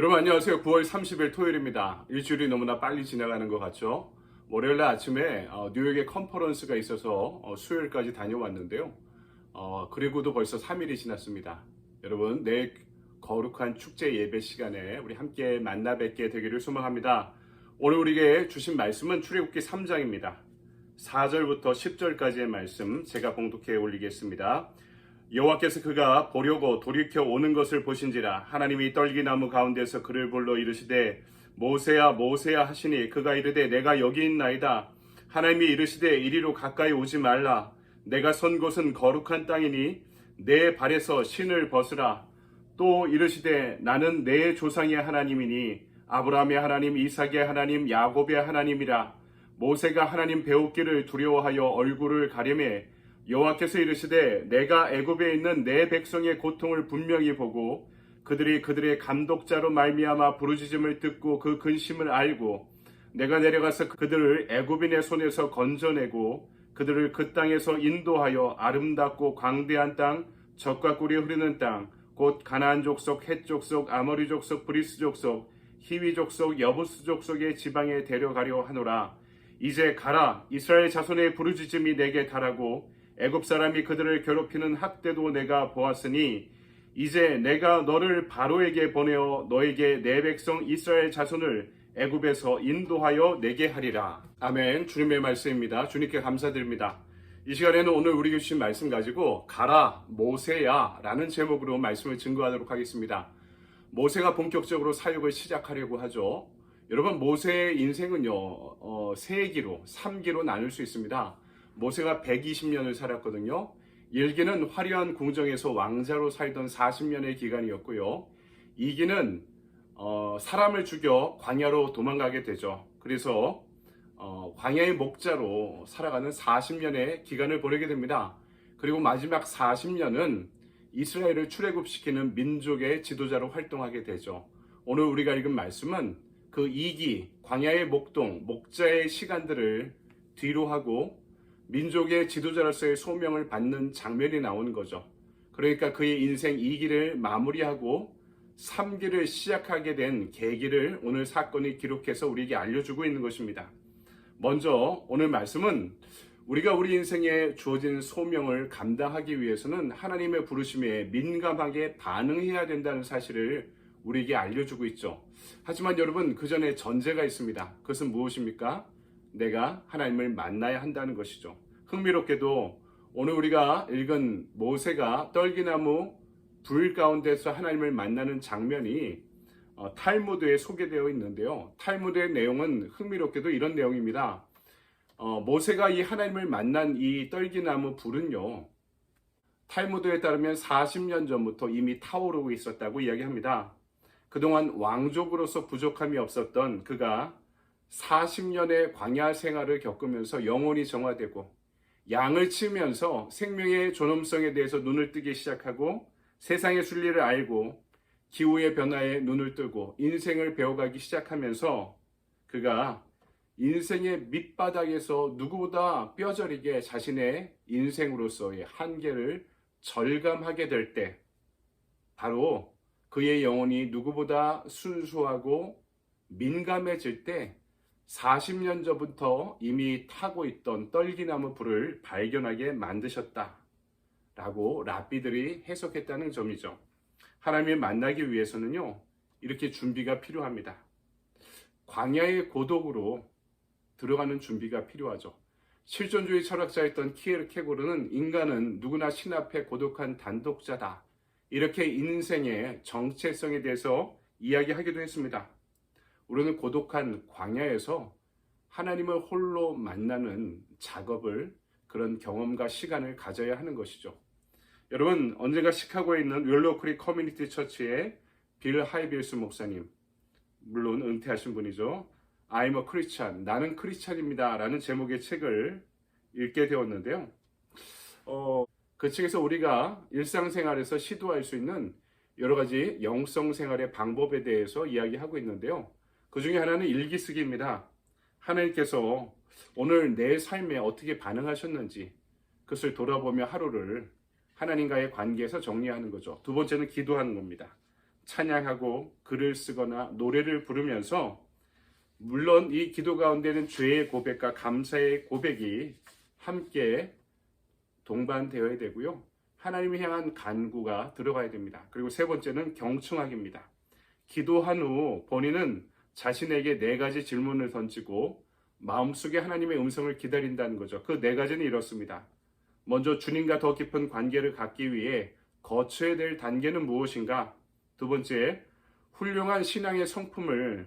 여러분 안녕하세요. 9월 30일 토요일입니다. 일주일이 너무나 빨리 지나가는 것 같죠? 월요일 아침에 어, 뉴욕에 컨퍼런스가 있어서 어, 수요일까지 다녀왔는데요. 어, 그리고도 벌써 3일이 지났습니다. 여러분 내일 거룩한 축제 예배 시간에 우리 함께 만나 뵙게 되기를 소망합니다. 오늘 우리에게 주신 말씀은 출애굽기 3장입니다. 4절부터 10절까지의 말씀 제가 봉독해 올리겠습니다. 여호와께서 그가 보려고 돌이켜 오는 것을 보신지라 하나님이 떨기나무 가운데서 그를 불러 이르시되 모세야 모세야 하시니 그가 이르되 내가 여기 있나이다. 하나님이 이르시되 이리로 가까이 오지 말라. 내가 선 곳은 거룩한 땅이니 내 발에서 신을 벗으라. 또 이르시되 나는 내 조상의 하나님이니 아브라함의 하나님 이삭의 하나님 야곱의 하나님이라. 모세가 하나님 배우기를 두려워하여 얼굴을 가려매 여호와께서 이르시되 내가 애굽에 있는 내 백성의 고통을 분명히 보고 그들이 그들의 감독자로 말미암아 부르짖음을 듣고 그 근심을 알고 내가 내려가서 그들을 애굽인의 손에서 건져내고 그들을 그 땅에서 인도하여 아름답고 광대한 땅 젖과 꿀이 흐르는 땅 곧 가나안 족속, 헷 족속, 아모리 족속, 브리스 족속, 히위 족속, 여부스 족속의 지방에 데려가려 하노라. 이제 가라. 이스라엘 자손의 부르짖음이 내게 달하고 애굽 사람이 그들을 괴롭히는 학대도 내가 보았으니 이제 내가 너를 바로에게 보내어 너에게 내 백성 이스라엘 자손을 애굽에서 인도하여 내게 하리라. 아멘. 주님의 말씀입니다. 주님께 감사드립니다. 이 시간에는 오늘 우리에게 주신 말씀 가지고 가라 모세야 라는 제목으로 말씀을 증거하도록 하겠습니다. 모세가 본격적으로 사역을 시작하려고 하죠. 여러분 모세의 인생은요 어, 세 기로 3기로 나눌 수 있습니다. 모세가 120년을 살았거든요. 1기는 화려한 궁정에서 왕자로 살던 40년의 기간이었고요. 2기는 어, 사람을 죽여 광야로 도망가게 되죠. 그래서 어, 광야의 목자로 살아가는 40년의 기간을 보내게 됩니다. 그리고 마지막 40년은 이스라엘을 출애굽시키는 민족의 지도자로 활동하게 되죠. 오늘 우리가 읽은 말씀은 그 2기 광야의 목동 목자의 시간들을 뒤로 하고 민족의 지도자로서의 소명을 받는 장면이 나오는 거죠. 그러니까 그의 인생 2기를 마무리하고 3기를 시작하게 된 계기를 오늘 사건이 기록해서 우리에게 알려주고 있는 것입니다. 먼저 오늘 말씀은 우리가 우리 인생에 주어진 소명을 감당하기 위해서는 하나님의 부르심에 민감하게 반응해야 된다는 사실을 우리에게 알려주고 있죠. 하지만 여러분 그 전에 전제가 있습니다. 그것은 무엇입니까? 내가 하나님을 만나야 한다는 것이죠. 흥미롭게도 오늘 우리가 읽은 모세가 떨기나무 불 가운데서 하나님을 만나는 장면이 어, 탈무드에 소개되어 있는데요. 탈무드의 내용은 흥미롭게도 이런 내용입니다. 어, 모세가 이 하나님을 만난 이 떨기나무 불은요. 탈무드에 따르면 40년 전부터 이미 타오르고 있었다고 이야기합니다. 그동안 왕족으로서 부족함이 없었던 그가 40년의 광야 생활을 겪으면서 영혼이 정화되고 양을 치면서 생명의 존엄성에 대해서 눈을 뜨기 시작하고 세상의 순리를 알고 기후의 변화에 눈을 뜨고 인생을 배워가기 시작하면서 그가 인생의 밑바닥에서 누구보다 뼈저리게 자신의 인생으로서의 한계를 절감하게 될 때 바로 그의 영혼이 누구보다 순수하고 민감해질 때 40년 전부터 이미 타고 있던 떨기나무 불을 발견하게 만드셨다. 라고 랍비들이 해석했다는 점이죠. 하나님을 만나기 위해서는요, 이렇게 준비가 필요합니다. 광야의 고독으로 들어가는 준비가 필요하죠. 실존주의 철학자였던 키에르 케고르는 인간은 누구나 신 앞에 고독한 단독자다. 이렇게 인생의 정체성에 대해서 이야기하기도 했습니다. 우리는 고독한 광야에서 하나님을 홀로 만나는 작업을 그런 경험과 시간을 가져야 하는 것이죠. 여러분 언젠가 시카고에 있는 윌로크리 커뮤니티 처치의 빌 하이빌스 목사님 물론 은퇴하신 분이죠. I'm a Christian. 나는 크리스찬입니다. 라는 제목의 책을 읽게 되었는데요. 어, 그 책에서 우리가 일상생활에서 시도할 수 있는 여러 가지 영성 생활의 방법에 대해서 이야기하고 있는데요. 그 중에 하나는 일기 쓰기입니다. 하나님께서 오늘 내 삶에 어떻게 반응하셨는지 그것을 돌아보며 하루를 하나님과의 관계에서 정리하는 거죠. 두 번째는 기도하는 겁니다. 찬양하고 글을 쓰거나 노래를 부르면서 물론 이 기도 가운데는 죄의 고백과 감사의 고백이 함께 동반되어야 되고요. 하나님을 향한 간구가 들어가야 됩니다. 그리고 세 번째는 경청하기입니다. 기도한 후 본인은 자신에게 네 가지 질문을 던지고 마음속에 하나님의 음성을 기다린다는 거죠. 그 네 가지는 이렇습니다. 먼저 주님과 더 깊은 관계를 갖기 위해 거쳐야 될 단계는 무엇인가? 두 번째, 훌륭한 신앙의 성품을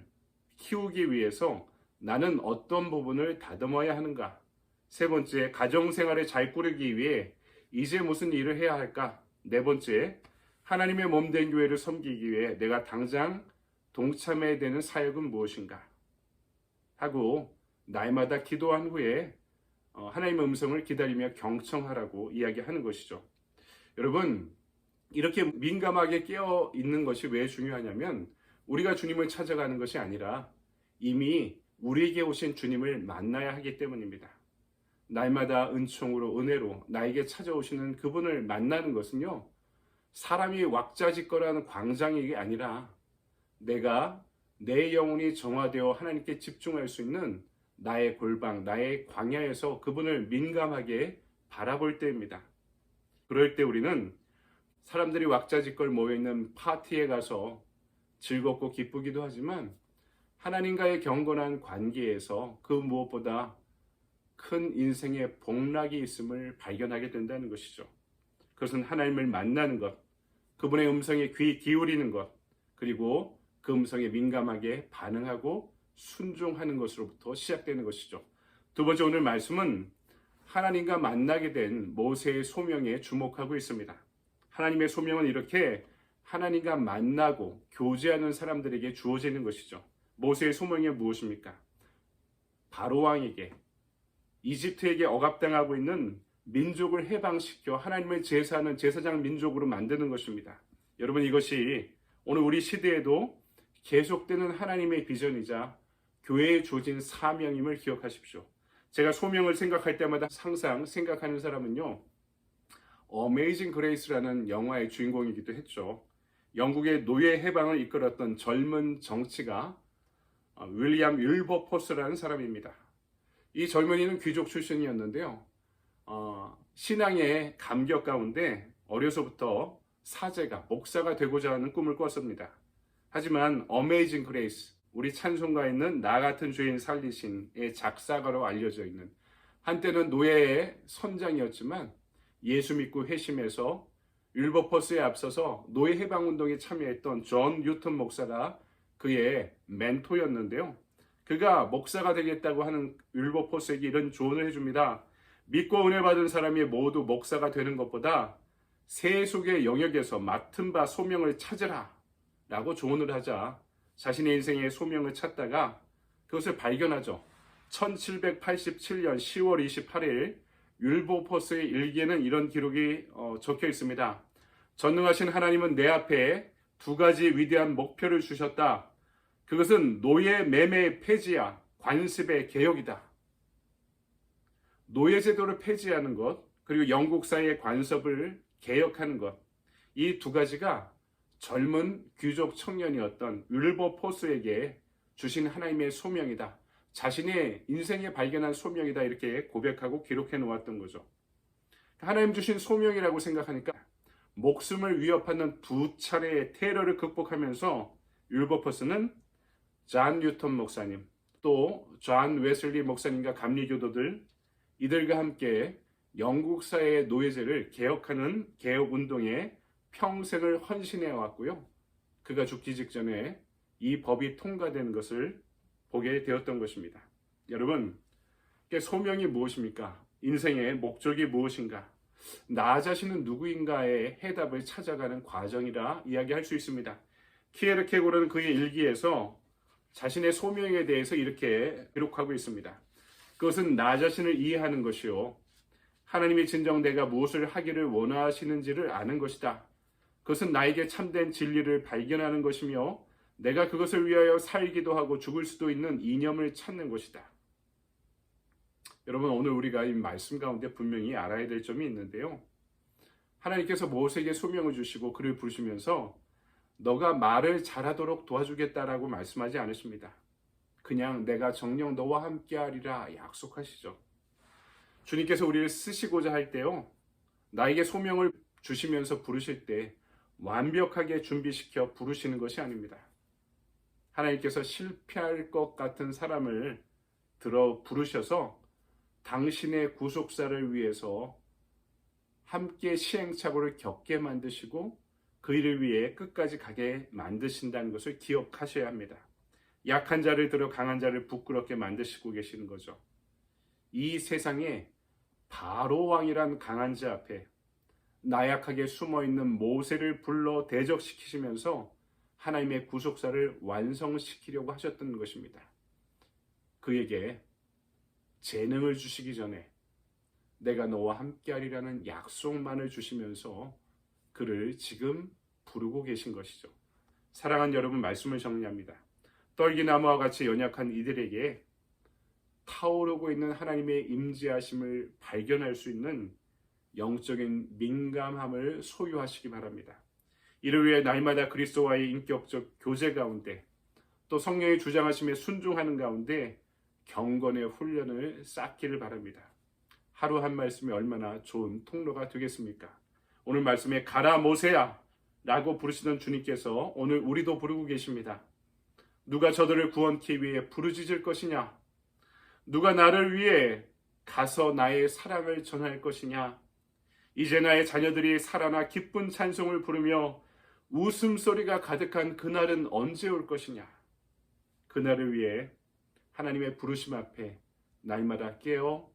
키우기 위해서 나는 어떤 부분을 다듬어야 하는가? 세 번째, 가정생활을 잘 꾸리기 위해 이제 무슨 일을 해야 할까? 네 번째, 하나님의 몸 된 교회를 섬기기 위해 내가 당장 동참해야 되는 사역은 무엇인가? 하고 날마다 기도한 후에 어, 하나님의 음성을 기다리며 경청하라고 이야기하는 것이죠. 여러분, 이렇게 민감하게 깨어 있는 것이 왜 중요하냐면 우리가 주님을 찾아가는 것이 아니라 이미 우리에게 오신 주님을 만나야 하기 때문입니다. 날마다 은총으로 은혜로 나에게 찾아오시는 그분을 만나는 것은요. 사람이 왁자지껄하는 광장이 아니라 내가 내 영혼이 정화되어 하나님께 집중할 수 있는 나의 골방, 나의 광야에서 그분을 민감하게 바라볼 때입니다. 그럴 때 우리는 사람들이 왁자지껄 모여있는 파티에 가서 즐겁고 기쁘기도 하지만 하나님과의 경건한 관계에서 그 무엇보다 큰 인생의 복락이 있음을 발견하게 된다는 것이죠. 그것은 하나님을 만나는 것, 그분의 음성에 귀 기울이는 것, 그리고 그 음성에 민감하게 반응하고 순종하는 것으로부터 시작되는 것이죠. 두 번째 오늘 말씀은 하나님과 만나게 된 모세의 소명에 주목하고 있습니다. 하나님의 소명은 이렇게 하나님과 만나고 교제하는 사람들에게 주어지는 것이죠. 모세의 소명이 무엇입니까? 바로 왕에게 이집트에게 억압당하고 있는 민족을 해방시켜 하나님을 제사하는 제사장 민족으로 만드는 것입니다. 여러분 이것이 오늘 우리 시대에도 계속되는 하나님의 비전이자 교회에 주어진 사명임을 기억하십시오. 제가 소명을 생각할 때마다 항상 생각하는 사람은요. 어메이징 그레이스라는 영화의 주인공이기도 했죠. 영국의 노예 해방을 이끌었던 젊은 정치가 어, 윌리엄 율버포스라는 사람입니다. 이 젊은이는 귀족 출신이었는데요. 어, 신앙의 감격 가운데 어려서부터 사제가 목사가 되고자 하는 꿈을 꿨습니다. 하지만 어메이징 그레이스 우리 찬송가에 있는 나 같은 죄인 살리신의 작사가로 알려져 있는 한때는 노예의 선장이었지만 예수 믿고 회심해서 율버퍼스에 앞서서 노예 해방 운동에 참여했던 존 뉴턴 목사가 그의 멘토였는데요. 그가 목사가 되겠다고 하는 율버포스에게 이런 조언을 해줍니다. 믿고 은혜 받은 사람이 모두 목사가 되는 것보다 세속의 영역에서 맡은 바 소명을 찾으라 라고 조언을 하자 자신의 인생의 소명을 찾다가 그것을 발견하죠. 1787년 10월 28일 율보포스의 일기에는 이런 기록이 어, 적혀 있습니다. 전능하신 하나님은 내 앞에 두 가지 위대한 목표를 주셨다. 그것은 노예 매매 폐지야 관습의 개혁이다. 노예 제도를 폐지하는 것, 그리고 영국사의 관습을 개혁하는 것. 이 두 가지가 젊은 귀족 청년이었던 율버포스에게 주신 하나님의 소명이다. 자신의 인생에 발견한 소명이다. 이렇게 고백하고 기록해 놓았던 거죠. 하나님 주신 소명이라고 생각하니까 목숨을 위협하는 두 차례의 테러를 극복하면서 율버퍼스는 잔 뉴턴 목사님, 또 존 웨슬리 목사님과 감리교도들 이들과 함께 영국 사회의 노예제를 개혁하는 개혁 운동에 평생을 헌신해 왔고요. 그가 죽기 직전에 이 법이 통과된 것을 보게 되었던 것입니다. 여러분, 소명이 무엇입니까? 인생의 목적이 무엇인가? 나 자신은 누구인가의 해답을 찾아가는 과정이라 이야기할 수 있습니다. 키에르케고르는 그의 일기에서 자신의 소명에 대해서 이렇게 기록하고 있습니다. 그것은 나 자신을 이해하는 것이요. 하나님이 진정 내가 무엇을 하기를 원하시는지를 아는 것이다. 그것은 나에게 참된 진리를 발견하는 것이며 내가 그것을 위하여 살기도 하고 죽을 수도 있는 이념을 찾는 것이다. 여러분 오늘 우리가 이 말씀 가운데 분명히 알아야 될 점이 있는데요. 하나님께서 모세에게 소명을 주시고 그를 부르시면서 너가 말을 잘하도록 도와주겠다라고 말씀하지 않으십니다. 그냥 내가 정녕 너와 함께하리라 약속하시죠. 주님께서 우리를 쓰시고자 할 때요, 나에게 소명을 주시면서 부르실 때 완벽하게 준비시켜 부르시는 것이 아닙니다. 하나님께서 실패할 것 같은 사람을 들어 부르셔서 당신의 구속사를 위해서 함께 시행착오를 겪게 만드시고 그 일을 위해 끝까지 가게 만드신다는 것을 기억하셔야 합니다. 약한 자를 들어 강한 자를 부끄럽게 만드시고 계시는 거죠. 이 세상에 바로 왕이란 강한 자 앞에 나약하게 숨어 있는 모세를 불러 대적시키시면서 하나님의 구속사를 완성시키려고 하셨던 것입니다. 그에게 재능을 주시기 전에 내가 너와 함께하리라는 약속만을 주시면서 그를 지금 부르고 계신 것이죠. 사랑하는 여러분 말씀을 정리합니다. 떨기나무와 같이 연약한 이들에게 타오르고 있는 하나님의 임재하심을 발견할 수 있는 영적인 민감함을 소유하시기 바랍니다. 이를 위해 날마다 그리스도와의 인격적 교제 가운데 또 성령의 주장하심에 순종하는 가운데 경건의 훈련을 쌓기를 바랍니다. 하루 한 말씀이 얼마나 좋은 통로가 되겠습니까? 오늘 말씀에 가라 모세야 라고 부르시던 주님께서 오늘 우리도 부르고 계십니다. 누가 저들을 구원케 위해 부르짖을 것이냐? 누가 나를 위해 가서 나의 사랑을 전할 것이냐? 이제 나의 자녀들이 살아나 기쁜 찬송을 부르며 웃음소리가 가득한 그날은 언제 올 것이냐? 그날을 위해 하나님의 부르심 앞에 날마다 깨어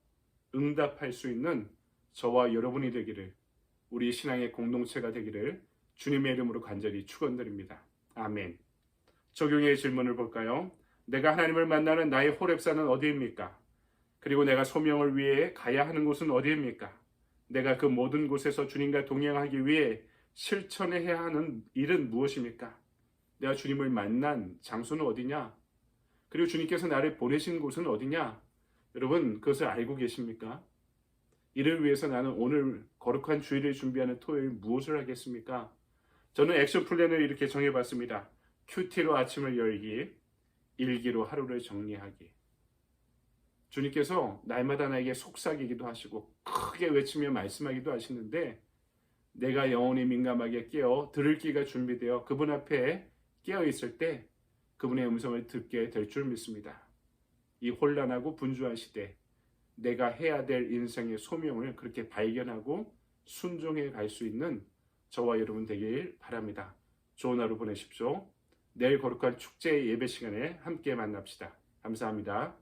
응답할 수 있는 저와 여러분이 되기를 우리 신앙의 공동체가 되기를 주님의 이름으로 간절히 축원드립니다. 아멘. 적용의 질문을 볼까요? 내가 하나님을 만나는 나의 호랩사는 어디입니까? 그리고 내가 소명을 위해 가야 하는 곳은 어디입니까? 내가 그 모든 곳에서 주님과 동행하기 위해 실천해야 하는 일은 무엇입니까? 내가 주님을 만난 장소는 어디냐? 그리고 주님께서 나를 보내신 곳은 어디냐? 여러분, 그것을 알고 계십니까? 이를 위해서 나는 오늘 거룩한 주일을 준비하는 토요일 무엇을 하겠습니까? 저는 액션 플랜을 이렇게 정해봤습니다. 큐티로 아침을 열기, 일기로 하루를 정리하기. 주님께서 날마다 나에게 속삭이기도 하시고 크게 외치며 말씀하기도 하시는데 내가 영혼이 민감하게 깨어 들을 기가 준비되어 그분 앞에 깨어 있을 때 그분의 음성을 듣게 될 줄 믿습니다. 이 혼란하고 분주한 시대 내가 해야 될 인생의 소명을 그렇게 발견하고 순종해 갈 수 있는 저와 여러분 되길 바랍니다. 좋은 하루 보내십시오. 내일 거룩한 축제 예배 시간에 함께 만납시다. 감사합니다.